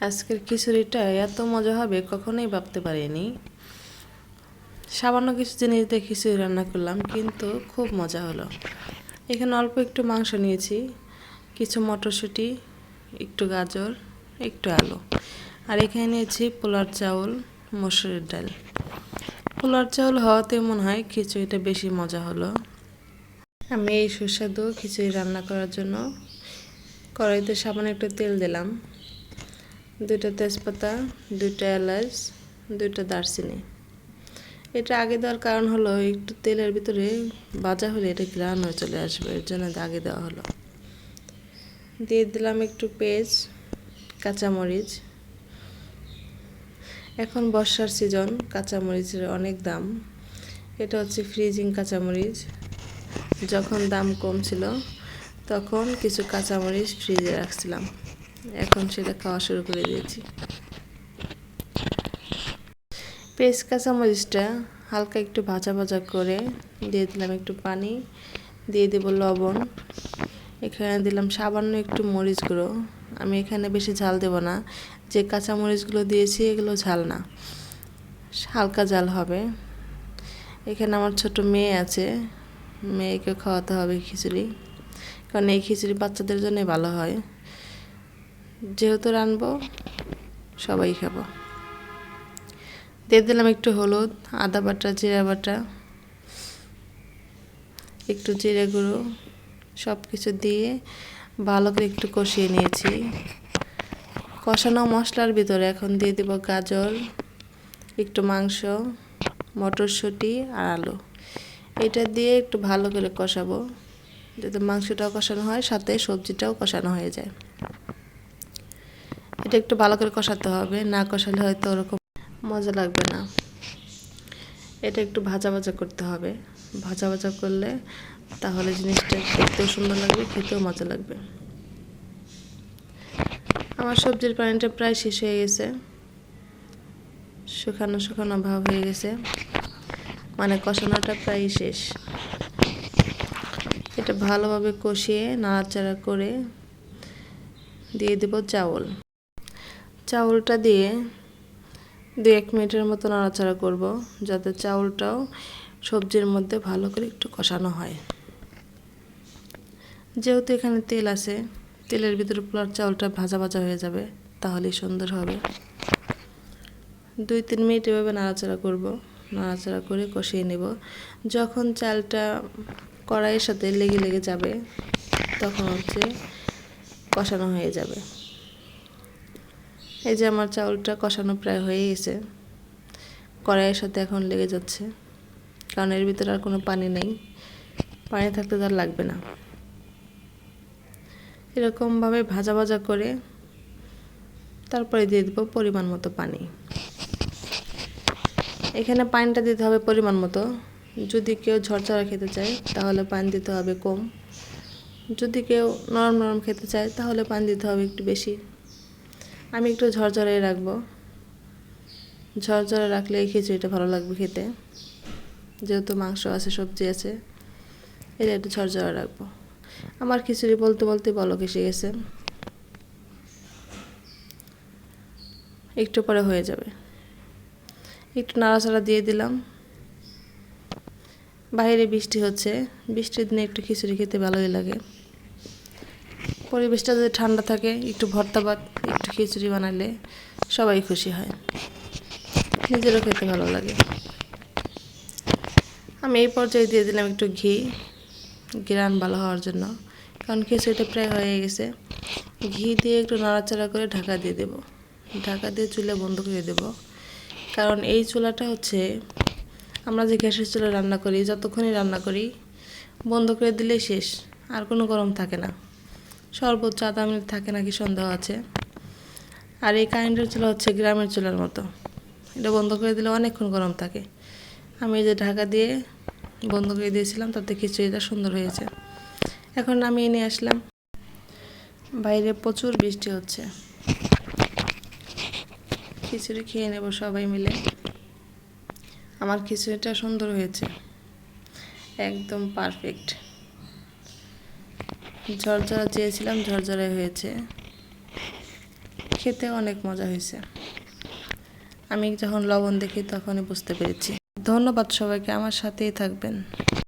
আজকের খিচুড়িটা এত মজা হবে, কখনোই ভাবতে পারিনি। সামান্য কিছু জিনিস দিয়ে খিচুড়ি রান্না করলাম, কিন্তু খুব মজা হলো। এখানে অল্প একটু মাংস নিয়েছি, কিছু মটরশুঁটি, একটু গাজর, একটু আলু। আর এখানে নিয়েছি পোলার চাউল, মসুরের ডাল। পোলার চাউল হওয়াতে মনে হয় খিচুড়িটা বেশি মজা হলো। আমি এই সুস্বাদু খিচুড়ি রান্না করার জন্য কড়াইতে সামান্য একটু তেল দিলাম। দুইটা তেজপাতা, দুইটা এলাচ, দুইটা দারচিনি। এটা আগে দেওয়ার কারণ হলো একটু তেলের ভিতরে ভাজা হলে এটা গ্রান হয়ে চলে আসবে, এর জন্য আগে দেওয়া হলো। দিয়ে দিলাম একটু পেঁয়াজ, কাঁচামরিচ। এখন বর্ষার সিজন, কাঁচামরিচের অনেক দাম। এটা হচ্ছে ফ্রিজিং কাঁচামরিচ। যখন দাম কম ছিল, তখন কিছু কাঁচামরিচ ফ্রিজে রাখছিলাম। এখন সেটা খাওয়া শুরু করে দিয়েছি। পেস্ট কাঁচামরিচটা হালকা একটু ভাজা ভাজা করে দিয়ে দিলাম একটু পানি, দিয়ে দেবো লবণ। এখানে দিলাম সামান্য একটু মরিচ গুঁড়ো। আমি এখানে বেশি ঝাল দেব না। যে কাঁচা মরিচগুলো দিয়েছি এগুলো ঝাল না। হালকা ঝাল হবে। এখানে আমার ছোট মেয়ে আছে। মেয়েকে খাওয়াতে হবে খিচুড়ি। কারণ এই খিচুড়ি বাচ্চাদের জন্য ভালো হয়। যেহেতু রানবো সবাই খাব। দিয়ে দিলাম একটু হলুদ, আদা বাটা, জিরা বাটা, একটু জিরে গুঁড়ো সব কিছু দিয়ে ভালো করে একটু কষিয়ে নিয়েছি। কষানো মশলার ভিতরে এখন দিয়ে দেব গাজর, একটু মাংস, মটরশুঁটি আর আলু। এটা দিয়ে একটু ভালো করে কষাবো, যাতে মাংসটাও কষানো হয়, সাথে সবজিটাও কষানো হয়ে যায়। এটা একটু ভালো করে কষাতে হবে, না কষালে হয়তো ওরকম মজা লাগবে না। এটা একটু ভাজা ভাজা করতে হবে। ভাজা ভাজা করলে তাহলে জিনিসটা দেখতেও সুন্দর লাগবে, খেতেও মজা লাগবে। আমার সবজির পানিটা প্রায় শেষ হয়ে গেছে। শুকানো শুকানো ভাব হয়ে গেছে। মানে কষানোটা প্রায় শেষ। এটা ভালোভাবে কষিয়ে, নাড়াচাড়া করে দিয়ে দেব চাউল। চাউলটা দিয়ে দু এক মিনিটের মতো নাড়াচাড়া করব, যাতে চাউলটাও সবজির মধ্যে ভালো করে একটু কষানো হয়। যেহেতু এখানে তেল আছে, তেলের ভিতরে পোলার চাউলটা ভাজা ভাজা হয়ে যাবে, তাহলেই সুন্দর হবে। দুই তিন মিনিট এভাবে নাড়াচাড়া করব, নাড়াচাড়া করে কষিয়ে নেব। যখন চালটা কড়াইয়ের সাথে লেগে লেগে যাবে, তখন হচ্ছে কষানো হয়ে যাবে। এই যে আমার চাউলটা কষানো প্রায় হয়ে গেছে। কড়াইয়ের সাথে এখন লেগে যাচ্ছে। কারণ এর ভিতরে আর কোনো পানি নেই। পানি থাকতে তার লাগবে না। এরকমভাবে ভাজা ভাজা করে তারপরে দিয়ে দেবো পরিমাণ মতো পানি। এখানে পানিটা দিতে হবে পরিমাণ মতো। যদি কেউ ঝরঝরা খেতে চায়, তাহলে পানি দিতে হবে কম। যদি কেউ নরম নরম খেতে চায়, তাহলে পানি দিতে হবে একটু বেশি। আমি একটু ঝরঝরে রাখব। ঝরঝরে রাখলে এই খিচুড়িটা ভালো লাগবে খেতে। যেহেতু মাংস আছে, সবজি আছে এটা একটু ঝরঝরে রাখব। আমার খিচুড়ি বলতে বলতে বলক এসে গেছে। একটু পরে হয়ে যাবে। একটু নাড়াচাড়া দিয়ে দিলাম। বাইরে বৃষ্টি হচ্ছে। বৃষ্টির দিনে একটু খিচুড়ি খেতে ভালোই লাগে। পরিবেশটা যদি ঠান্ডা থাকে, একটু ভর্তা ভাত খিচুড়ি বানালে সবাই খুশি হয়। নিজেরও খেতে ভালো লাগে। আমি এই পর্যায়ে দিয়ে দিলাম একটু ঘি। গ্রান ভালো হওয়ার জন্য। কারণ খিচুড়িটা প্রায় হয়ে গেছে। ঘি দিয়ে একটু নাড়াচাড়া করে ঢাকা দিয়ে দেব। ঢাকা দিয়ে চুলা বন্ধ করে দেব। কারণ এই চুলাটা হচ্ছে, আমরা যে গ্যাসের চুলা রান্না করি, যতক্ষণই রান্না করি, বন্ধ করে দিলেই শেষ। আর কোনো গরম থাকে না। সর্বোচ্চ আধা মিনিট থাকে নাকি সন্দেহ আছে। আর এই কারেন্টের চুলা হচ্ছে গ্রামের চুলার মতো। এটা বন্ধ করে দিলে অনেকক্ষণ গরম থাকে। আমি যে ঢাকা দিয়ে বন্ধ করে দিয়েছিলাম, তাতে খিচুড়িটা সুন্দর হয়েছে। এখন আমি নিয়ে আসলাম। বাইরে প্রচুর বৃষ্টি হচ্ছে। খিচুড়ি খেয়ে নেব সবাই মিলে। আমার খিচুড়িটা সুন্দর হয়েছে। একদম পারফেক্ট। ঝরঝরা চেয়েছিলাম ঝরঝরে হয়েছে। খেতে অনেক মজা হয়েছে। আমি যখন লবণ দেখি তখনই বুঝতে পেরেছি। ধন্যবাদ সবাইকে, আমার সাথেই থাকবেন।